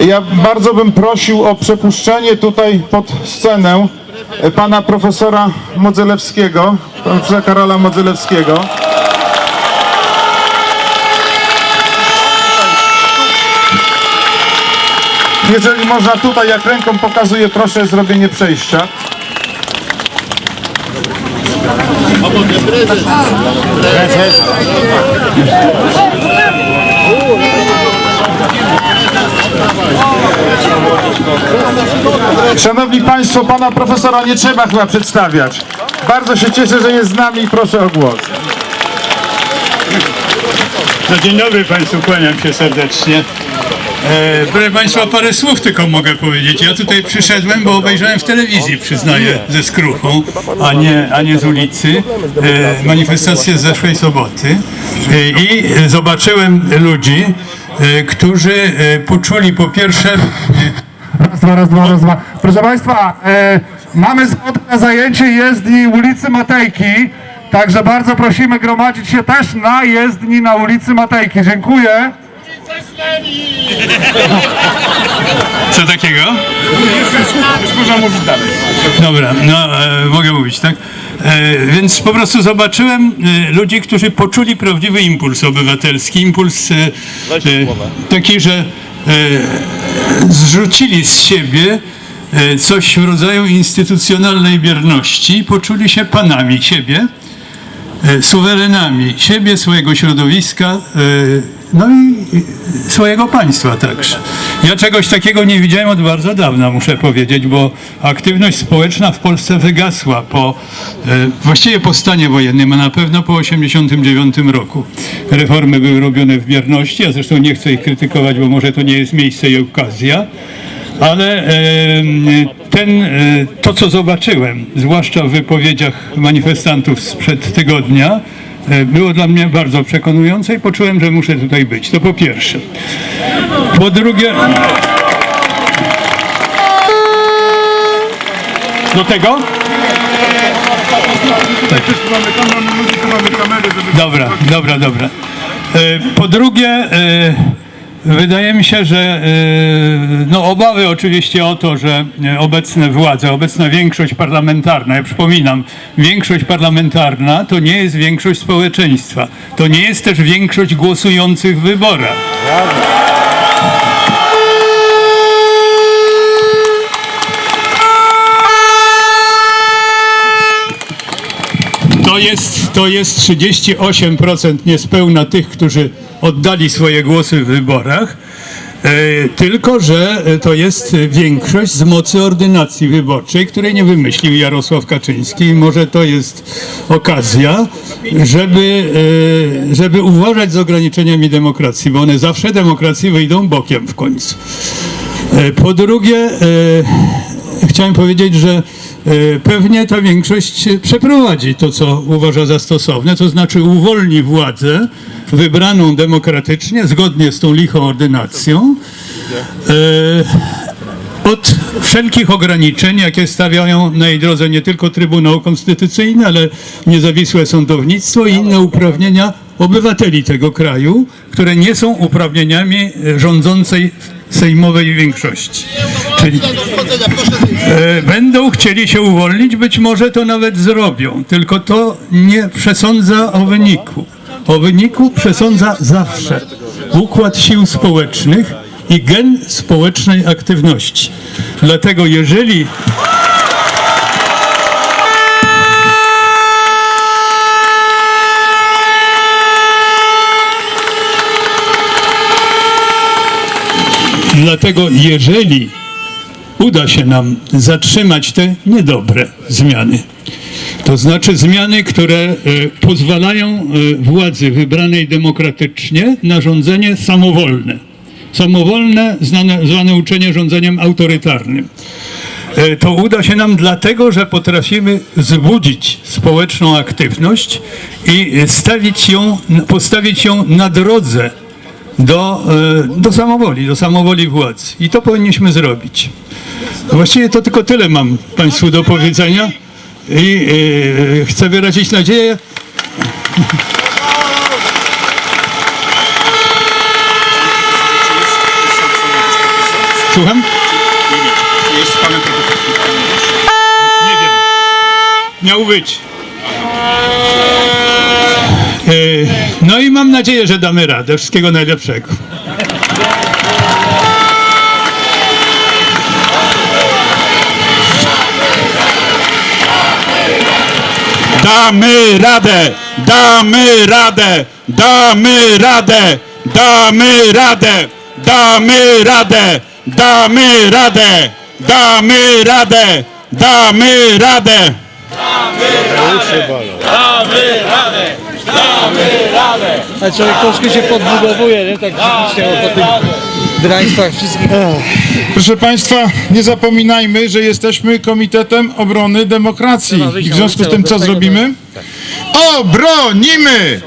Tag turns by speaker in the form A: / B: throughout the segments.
A: Ja bardzo bym prosił o przepuszczenie tutaj pod scenę e, pana profesora Modzelewskiego, pana profesora Karola Modzelewskiego. Jeżeli można tutaj, jak ręką pokazuję, proszę zrobienie przejścia. Szanowni Państwo, pana profesora nie trzeba chyba przedstawiać. Bardzo się cieszę, że jest z nami i proszę o głos.
B: No dzień dobry Państwu, kłaniam się serdecznie. E, proszę Państwa, parę słów tylko mogę powiedzieć. Ja tutaj przyszedłem, bo obejrzałem w telewizji, przyznaję, ze skruchą, a nie, a nie z ulicy, e, manifestację z zeszłej soboty e, i zobaczyłem ludzi, którzy e, poczuli po pierwsze... E,
C: Raz, dwa, raz, dwa, raz, dwa. Proszę Państwa, e, mamy zgodę na zajęcie jezdni ulicy Matejki, także bardzo prosimy gromadzić się też na jezdni na ulicy Matejki. Dziękuję.
B: Co takiego?
C: Już można mówić dalej.
B: Dobra, no e, mogę mówić, tak? E, więc po prostu zobaczyłem e, ludzi, którzy poczuli prawdziwy impuls obywatelski, impuls e, e, taki, że e, zrzucili z siebie e, coś w rodzaju instytucjonalnej bierności, poczuli się panami siebie, e, suwerenami siebie, swojego środowiska, e, no i swojego państwa także. Ja czegoś takiego nie widziałem od bardzo dawna, muszę powiedzieć, bo aktywność społeczna w Polsce wygasła po, e, właściwie po stanie wojennym, a na pewno po 1989 roku. Reformy były robione w bierności, ja zresztą nie chcę ich krytykować, bo może to nie jest miejsce i okazja, ale ten, e, to, co zobaczyłem, zwłaszcza w wypowiedziach manifestantów sprzed tygodnia, było dla mnie bardzo przekonujące i poczułem, że muszę tutaj być. To po pierwsze. Po drugie... Do tego? Dobra, dobra, dobra. E, Po drugie, e, wydaje mi się, że e, no, obawy oczywiście o to, że e, obecne władze, obecna większość parlamentarna, ja przypominam, większość parlamentarna to nie jest większość społeczeństwa. To nie jest też większość głosujących w wyborach. To jest, to jest 38% niespełna tych, którzy oddali swoje głosy w wyborach. E, tylko, że e, to jest większość z mocy ordynacji wyborczej, której nie wymyślił Jarosław Kaczyński. I może to jest okazja, żeby, e, żeby uważać z ograniczeniami demokracji, bo one zawsze demokracji wyjdą bokiem w końcu. Po drugie, chciałem powiedzieć, że pewnie ta większość przeprowadzi to, co uważa za stosowne, to znaczy uwolni władzę wybraną demokratycznie, zgodnie z tą lichą ordynacją, e, od wszelkich ograniczeń, jakie stawiają na jej drodze nie tylko Trybunał Konstytucyjny, ale niezawisłe sądownictwo i inne uprawnienia obywateli tego kraju, które nie są uprawnieniami e, rządzącej sejmowej większości. Czyli e, będą chcieli się uwolnić, być może to nawet zrobią, tylko to nie przesądza o wyniku. O wyniku przesądza zawsze układ sił społecznych i gen społecznej aktywności. Dlatego jeżeli Dlatego jeżeli uda się nam zatrzymać te niedobre zmiany, to znaczy zmiany, które e, pozwalają e, władzy wybranej demokratycznie na rządzenie samowolne. Samowolne, znane, zwane uczenie rządzeniem autorytarnym. E, To uda się nam dlatego, że potrafimy zbudzić społeczną aktywność i stawić ją, postawić ją na drodze do, e, do samowoli, do samowoli władzy. I to powinniśmy zrobić. Właściwie to tylko tyle mam Państwu do powiedzenia i e, chcę wyrazić nadzieję, Słucham? Nie wiem. Miał być. E, No i mam nadzieję, że damy radę. Wszystkiego najlepszego.
D: Damy radę! Damy radę! Damy radę! Damy radę! Damy radę! Damy radę! Damy radę! Damy radę!
E: Ale człowiek troszkę się podbudowuje, nie? Tak psychicznie po tych draństwach wszystkich.
A: Proszę Państwa, nie zapominajmy, że jesteśmy Komitetem Obrony Demokracji. I w związku z tym co zrobimy? Obronimy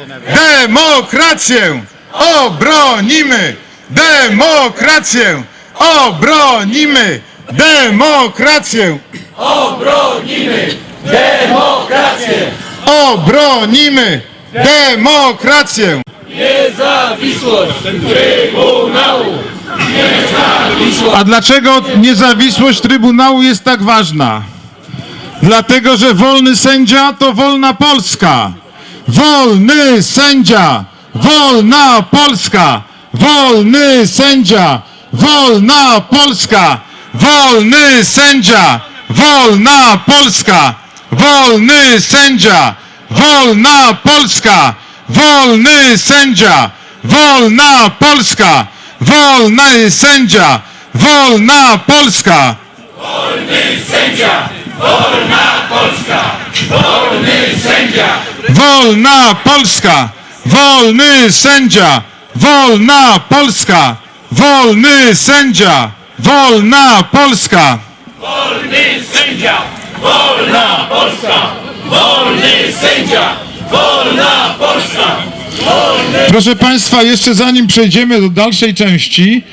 A: demokrację! Obronimy demokrację! Obronimy demokrację! Obronimy demokrację! Obronimy demokrację! A dlaczego niezawisłość Trybunału jest tak ważna? Dlatego, że wolny sędzia to wolna Polska. Wolny sędzia, wolna Polska. Wolny sędzia, wolna Polska. Wolny sędzia, wolna Polska. Wolny sędzia, wolna Polska. Wolny sędzia, wolna Polska. Wolny sędzia, wolna Polska. Wolna Polska! Wolny sędzia! Wolna Polska! Wolny sędzia! Wolna Polska!
F: Wolny sędzia, wolna Polska! Wolny sędzia, wolna Polska!
A: Proszę Państwa, jeszcze zanim przejdziemy do dalszej części,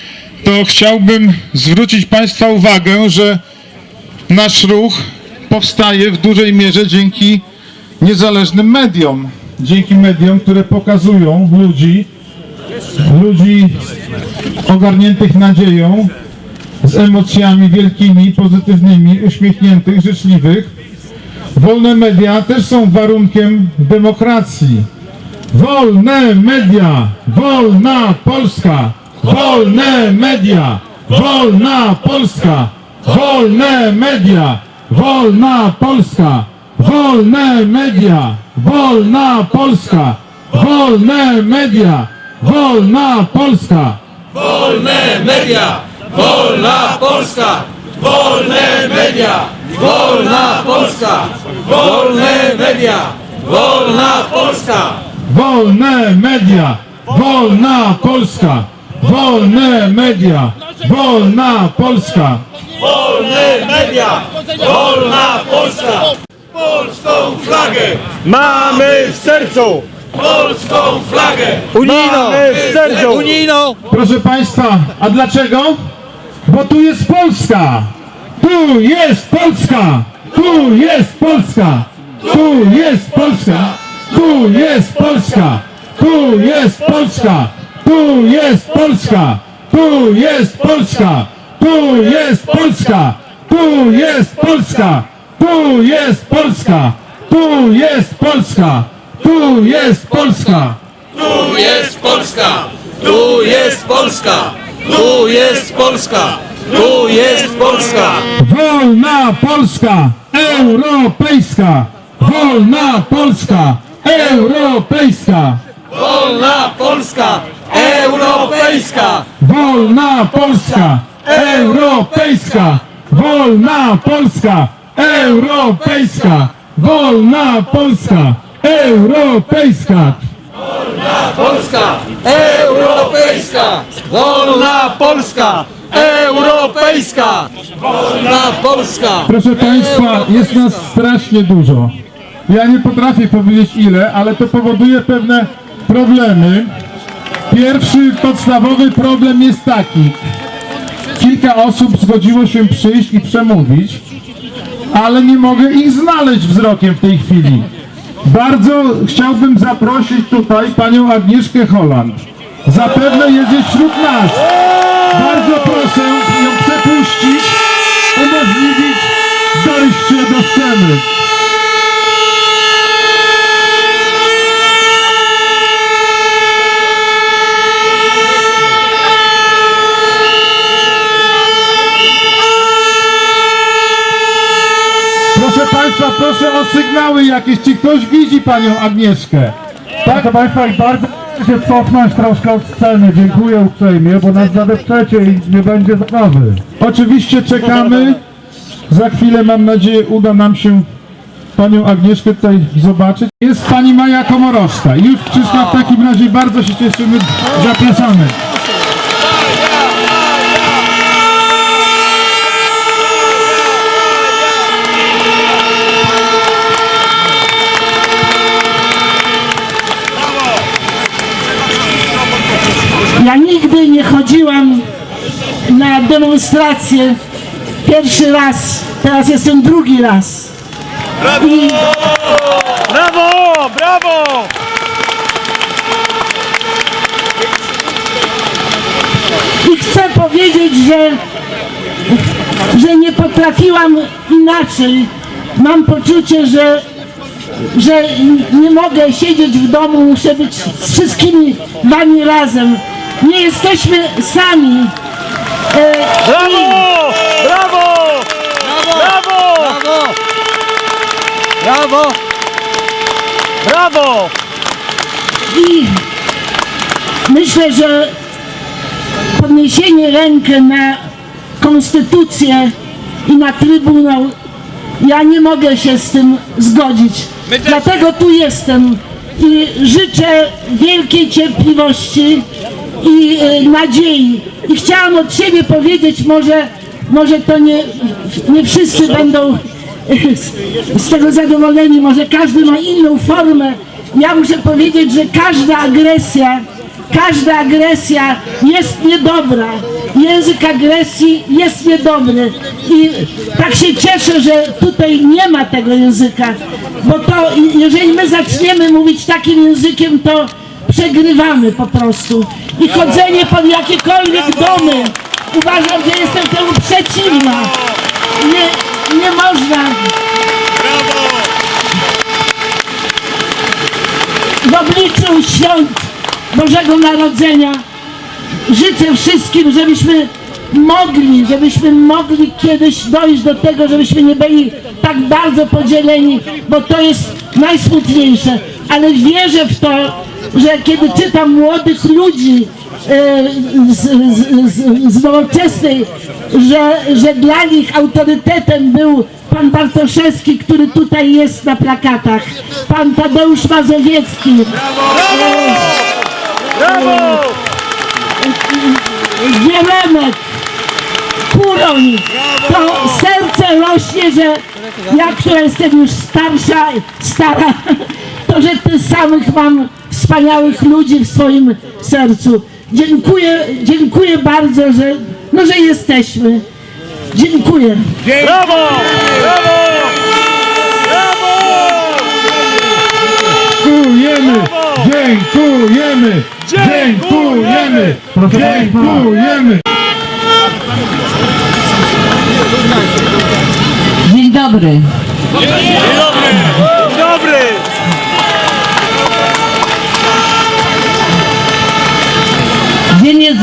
A: to chciałbym zwrócić Państwa uwagę, że nasz ruch powstaje w dużej mierze dzięki niezależnym mediom. Dzięki mediom, które pokazują ludzi, ludzi ogarniętych nadzieją, z emocjami wielkimi, pozytywnymi, uśmiechniętych, życzliwych. Wolne media też są warunkiem demokracji. Wolne media, wolna Polska, wolne media, wolna Polska, wolne media, wolna Polska, wolne media, wolna Polska, wolne media, wolna Polska.
F: Wolne media, wolna Polska! Wolne media, wolna Polska! Wolne media, wolna Polska!
A: Wolne media, wolna Polska, wolne media, wolna Polska.
F: Wolne media, wolna Polska! Polską flagę! Mamy w sercu! Polską flagę!
E: Unijno!
F: w sercu!
E: Unijno!
A: Proszę Państwa, a dlaczego? Bo tu jest Polska! Tu jest Polska! Tu jest Polska! Tu jest Polska! Tu jest Polska! Tu jest Polska! Tu jest Polska! Tu jest Polska! Tu jest Polska! Tu jest Polska! Tu jest Polska! Tu jest Polska! Tu jest Polska!
F: Tu jest Polska! Tu jest Polska! Tu jest Polska! Tu jest Polska!
A: Wolna Polska, europejska! Wolna Polska, europejska!
F: Wolna Polska! Europejska!
A: Wolna Polska, europejska! Wolna Polska, europejska! Wolna Polska, europejska!
F: Polska! Wolna Polska! Europejska! Wolna Polska!
A: Proszę Państwa, jest nas strasznie dużo. Ja nie potrafię powiedzieć ile, ale to powoduje pewne problemy. Pierwszy podstawowy problem jest taki. Kilka osób zgodziło się przyjść i przemówić, ale nie mogę ich znaleźć wzrokiem w tej chwili. Bardzo chciałbym zaprosić tutaj panią Agnieszkę Holland. Zapewne jest już wśród nas. Bardzo proszę ją przepuścić, umożliwić dojście do sceny. Proszę Państwa, proszę o sygnały jakieś. Czy ktoś widzi Panią Agnieszkę?
C: Tak, proszę Państwa, bardzo się cofnąć troszkę od sceny. Dziękuję uprzejmie, bo nas zadepczecie i nie będzie zabawy.
A: Oczywiście czekamy. Za chwilę, mam nadzieję, uda nam się panią Agnieszkę tutaj zobaczyć. Jest pani Maja Komorowska. Już przyszła w takim razie, bardzo się cieszymy. Zapraszamy.
G: Chodziłam na demonstracje pierwszy raz, teraz jestem drugi raz. I
F: Brawo! Brawo!
G: I chcę powiedzieć, że, że nie potrafiłam inaczej. Mam poczucie, że, że nie mogę siedzieć w domu, muszę być z wszystkimi wami razem. Nie jesteśmy sami. E,
F: Brawo! Brawo! Brawo!
E: Brawo! Brawo!
G: I myślę, że podniesienie rękę na konstytucję i na trybunał, ja nie mogę się z tym zgodzić. Dlatego tu jestem i życzę wielkiej cierpliwości i e, nadziei. I chciałam od siebie powiedzieć, może, może to nie, nie wszyscy będą z, z tego zadowoleni, może każdy ma inną formę. Ja muszę powiedzieć, że każda agresja, każda agresja jest niedobra. Język agresji jest niedobry. I tak się cieszę, że tutaj nie ma tego języka, bo to jeżeli my zaczniemy mówić takim językiem, to przegrywamy po prostu. I chodzenie pod jakiekolwiek domy, uważam, że jestem temu przeciwna. Nie, nie można. W obliczu świąt Bożego Narodzenia życzę wszystkim, żebyśmy mogli, żebyśmy mogli kiedyś dojść do tego, żebyśmy nie byli tak bardzo podzieleni, bo to jest najsmutniejsze. Ale wierzę w to, że kiedy czytam młodych ludzi e, z, z, z, z nowoczesnej, że, że dla nich autorytetem był pan Bartoszewski, który tutaj jest na plakatach, pan Tadeusz Mazowiecki,
F: Brawo!
G: Jeremek, Kuroń, to serce rośnie, że ja, która jestem już starsza, stara, to że tych samych mam wspaniałych ludzi w swoim sercu. Dziękuję, dziękuję bardzo, że, no, że jesteśmy. Dziękuję.
F: Brawo! Brawo! Brawo!
A: Dziękujemy! Dziękujemy! Dziękujemy! Dziękujemy!
H: Dzień dobry.
F: Dobry!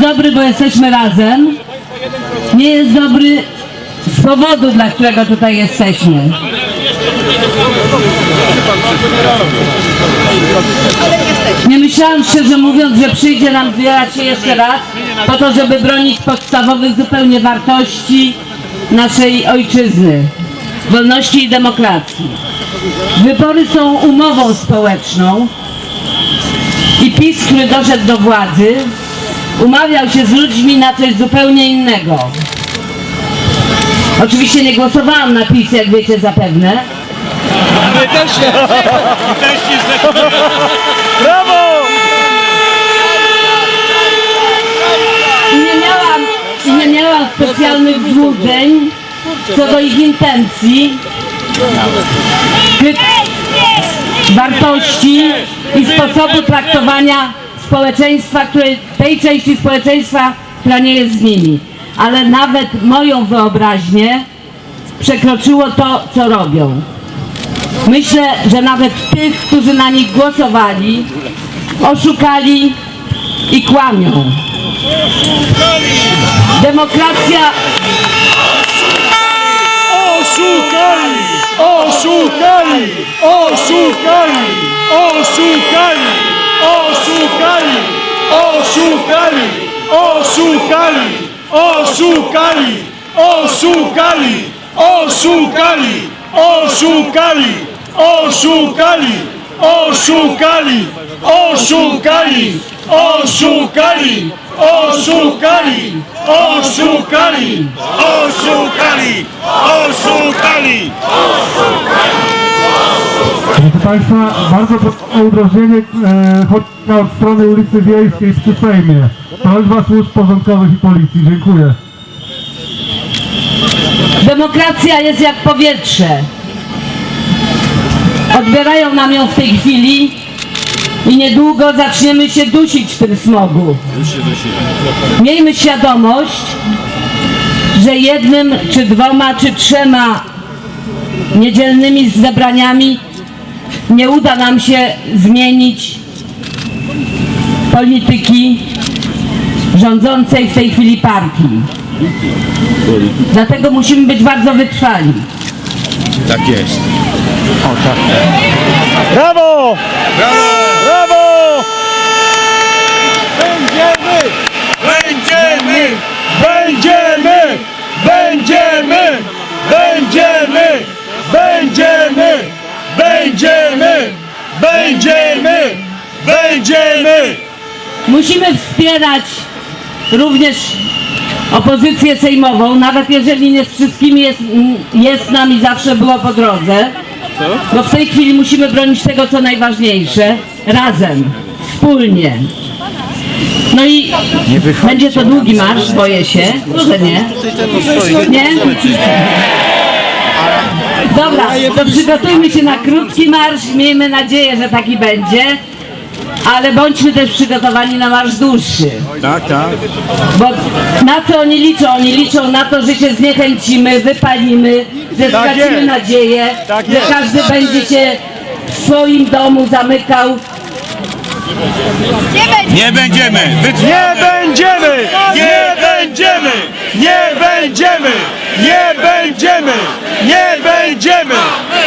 H: Dobry, bo jesteśmy razem. Nie jest dobry z powodu, dla którego tutaj jesteśmy. Nie myślałam szczerze mówiąc, że przyjdzie nam zbierać się jeszcze raz po to, żeby bronić podstawowych zupełnie wartości naszej ojczyzny, wolności i demokracji. Wybory są umową społeczną i PiS, który doszedł do władzy, umawiał się z ludźmi na coś zupełnie innego. Oczywiście nie głosowałam na PiS, jak wiecie zapewne,
E: My też nie.
F: Brawo!
H: i nie miałam, nie miałam specjalnych złudzeń co do ich intencji, wartości i sposobu traktowania społeczeństwa, które, tej części społeczeństwa, która nie jest z nimi. Ale nawet moją wyobraźnię przekroczyło to, co robią. Myślę, że nawet tych, którzy na nich głosowali, oszukali i kłamią. Demokracja
F: Oszukali! Oszukali! Oszukali! Oszukali! Oszukali! Oszukali! Oszukali! Oszukali! Oszukali! Oszukali! Oszukali! Oszukali! Oszukali! Oszukali! Oszukali! Oszukali! Oszukali! Oszukali! Oszukali!
C: Proszę Państwa, bardzo proszę o udrożnienie e, choć od strony ulicy Wiejskiej przy Sejmie. Prośba służb porządkowych i policji. Dziękuję.
H: Demokracja jest jak powietrze. Odbierają nam ją w tej chwili i niedługo zaczniemy się dusić w tym smogu. Miejmy świadomość, że jednym, czy dwoma, czy trzema niedzielnymi zebraniami nie uda nam się zmienić polityki rządzącej w tej chwili partii. Dlatego musimy być bardzo wytrwali.
F: Brawo! Brawo! Brawo! Będziemy! Będziemy! Będziemy! Będziemy! Będziemy! Będziemy! Będziemy! Będziemy! Będziemy!
H: Musimy wspierać również opozycję sejmową, nawet jeżeli nie z wszystkimi jest, jest nam i zawsze było po drodze. Bo w tej chwili musimy bronić tego, co najważniejsze, razem, wspólnie. No i będzie to długi marsz, boję się. Może nie. Nie? Dobra, to przygotujmy się na krótki marsz. Miejmy nadzieję, że taki będzie. Ale bądźmy też przygotowani na marsz dłuższy.
D: Tak, tak.
H: Bo na co oni liczą? Oni liczą na to, że się zniechęcimy, wypalimy, że stracimy
F: jest.
H: nadzieję,
F: Tak
H: że
F: jest.
H: każdy będzie się w swoim domu zamykał.
D: Nie będziemy!
F: Nie będziemy! Nie będziemy! Nie będziemy! Nie będziemy! Nie będziemy!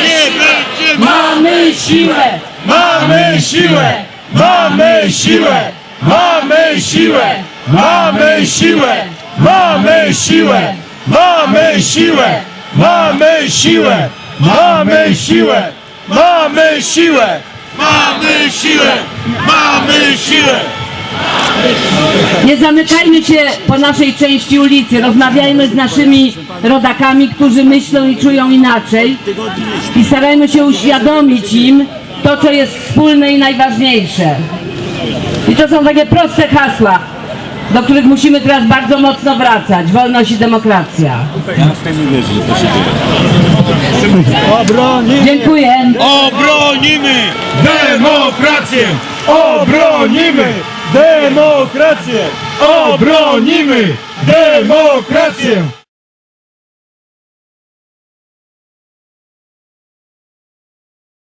F: Nie będziemy!
H: Mamy siłę!
F: Mamy siłę! Mamy siłę! Mamy siłę! Mamy siłę! Mamy siłę! Mamy siłę! Mamy siłę! Mamy siłę! Mamy siłę! Mamy siłę! Mamy siłę!
H: Nie zamykajmy się po naszej części ulicy, rozmawiajmy z naszymi rodakami, którzy myślą i czują inaczej i starajmy się uświadomić im to, co jest wspólne i najważniejsze. I to są takie proste hasła, do których musimy teraz bardzo mocno wracać. Wolność i demokracja. Dziękuję.
F: Obronimy demokrację! Obronimy demokrację! Obronimy demokrację!